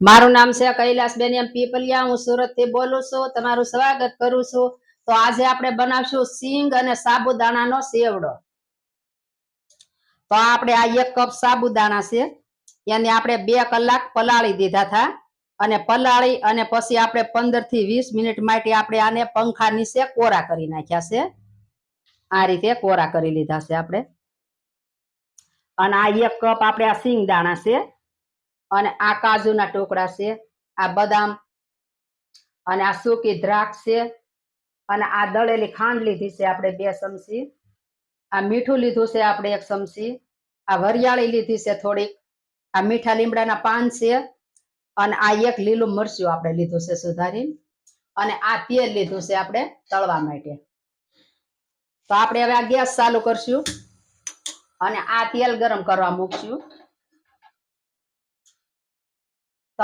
મારું નામ છે કૈલાસબેન એમ પીપલિયા. હું સુરતથી બોલું છું. તમારું સ્વાગત કરું છું. તો આજે આપણે બનાવશું સિંગ અને સાબુદાણાનો સેવડો તો આપણે આ એક કપ સાબુદાણા છે. એને આપણે બે કલાક પલાળી દીધા હતા. અને પલાળી અને પછી આપણે પંદરથી વીસ મિનિટ માટે આપણે આને પંખા નીચે કોરા કરી નાખ્યા છે. આ રીતે કોરા કરી લીધા છે આપણે. અને આ એક કપ આપણે આ સિંગ દાણા છે. અને આ કાજુના ટુકડા છે, આ બદામ અને આ સૂકી દ્રાક્ષ છે અને આ દળેલી ખાંડ લીધી છે આપણે બે ચમચી, આ મીઠું લીધું છે આપણે એક ચમચી, આ વરિયાળી લીધી છે થોડીક, આ મીઠા લીમડાના પાન છે અને આ એક લીલું મરચું આપણે લીધું છે સુધારી અને આ તેલ લીધું છે આપણે તળવા માટે. તો આપણે હવે આ ગેસ ચાલુ કરશું અને આ તેલ ગરમ કરવા મૂકશું.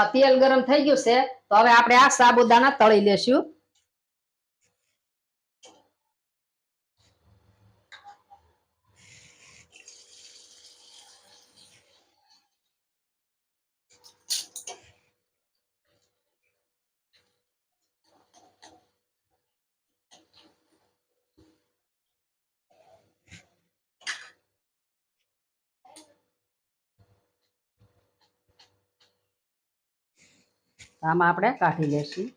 તો તેલ ગરમ થઈ ગયું છે તો હવે આપણે આ સાબુદાણા તળી લેશું. આમાં આપણે કાઢી લેશું.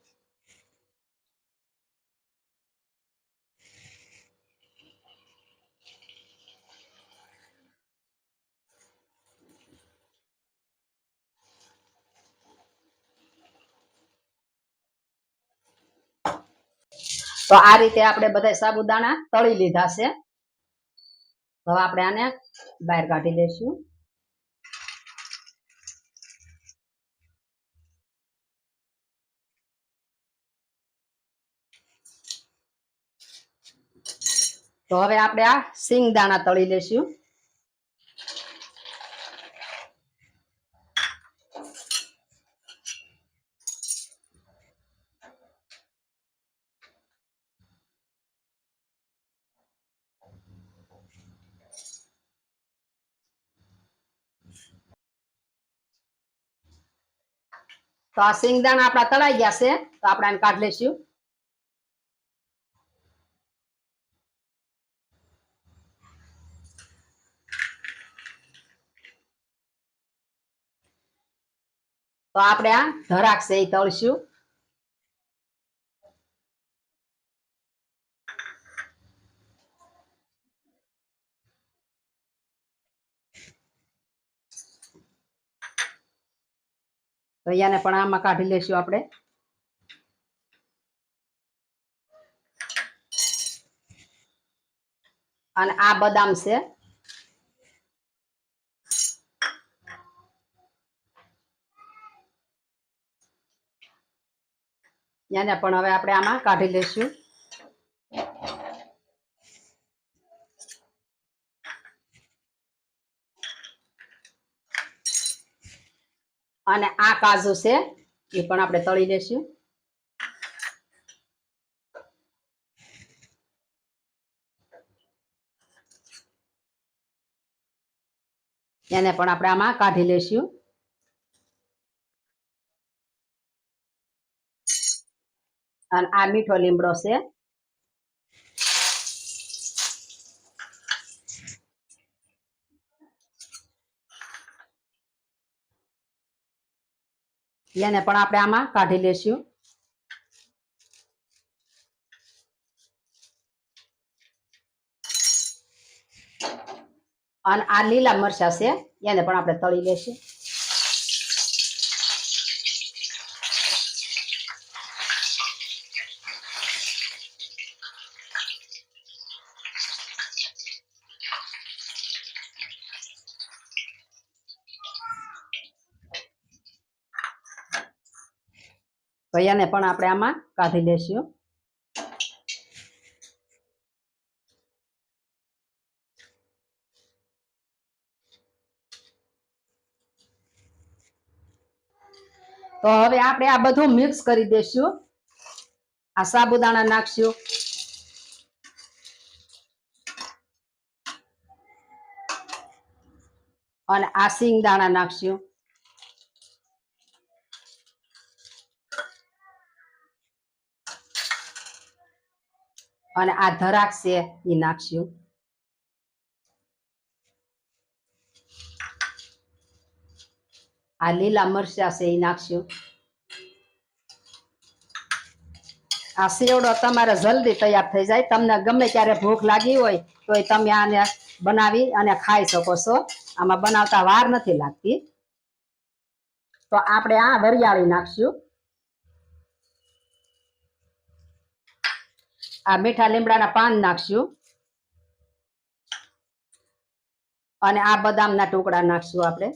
તો આ રીતે આપણે બધા સાબુદાણા તળી લીધા છે. હવે આપણે આને બહાર કાઢી લઈશું તો હવે આપણે આ સિંગ દાણા તળી લેશું. તો આ સિંગદાણા આપણા તળાઈ ગયા છે. તો આપણે આને કાઢી લઈશું તો આપણે આ ધરાક છે એ તળશું. તો અહીંયાને પણ આમાં કાઢી લેશું આપણે. અને આ બદામ છે. એને પણ હવે આપણે આમાં કાઢી લેશું. અને આ કાજુ છે, એ પણ આપણે તળી લેશું. એને પણ આપણે આમાં કાઢી લેશું. અને આ મીઠો લીમડો છે. એને પણ આપણે આમાં કાઢી લેશું. અને આ લીલા મરચા છે, એને પણ આપણે તળી લેશું. તો એને પણ આપણે આમાં કાઢી લેશું. તો હવે આપણે આ બધું મિક્સ કરી દેશું. આ સાબુદાણા નાખશું. અને આ સિંગ દાણા નાખશું. અને આ ધરાક છે એ નાખશું. આ લીલા મરચા છે એ નાખશું. આ સેવડો તમારે જલ્દી તૈયાર થઈ જાય. તમને ગમે ત્યારે ભૂખ લાગી હોય તો તમે આને બનાવી અને ખાઈ શકો છો. આમાં બનાવતા વાર નથી લાગતી. તો આપણે આ વરિયાળી નાખશું. આ મીઠા લીમડાના પાન નાખશું. અને આ બદામના ટુકડા નાખશું આપણે.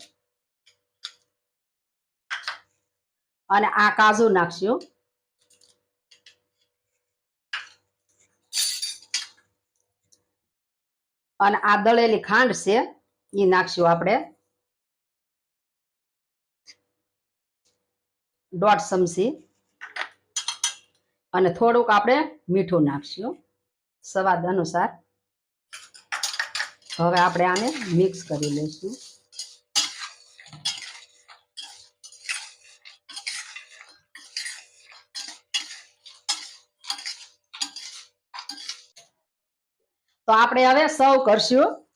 અને આ કાજુ નાખશું. અને આ દળેલી ખાંડ છે એ નાખશું આપણે. દોઢ ચમચી. અને થોડુંક આપણે મીઠું નાખશું. સ્વાદ અનુસાર. હવે આપણે આને મિક્સ કરી લઈશું. તો આપણે હવે સર્વ કરશું.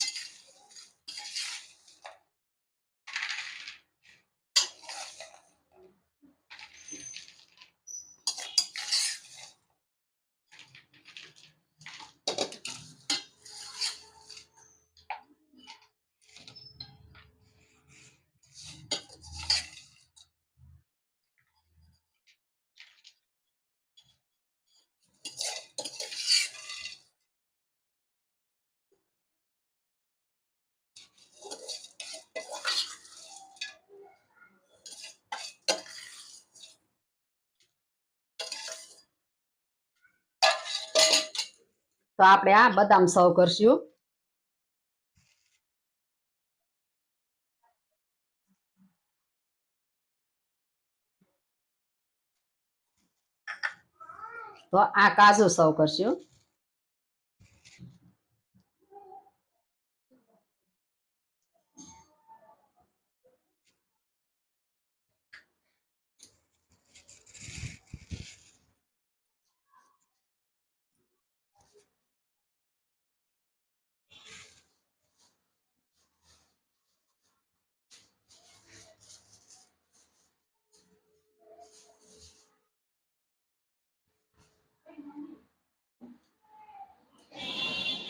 તો આપણે આ બદામ સર્વ કરશું. તો આ કાજુ સર્વ કરશું.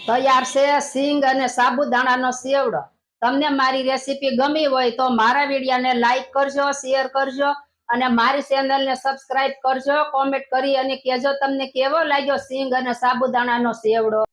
તૈયાર છે, સિંગ અને સાબુદાણાનો સેવડો તમને મારી રેસીપી ગમી હોય તો મારા વિડીયાને લાઈક કરજો શેર કરજો અને મારી ચેનલને સબસ્ક્રાઇબ કરજો કોમેન્ટ કરી અને કહેજો તમને કેવો લાગ્યો સિંગ અને સાબુદાણાનો સેવડો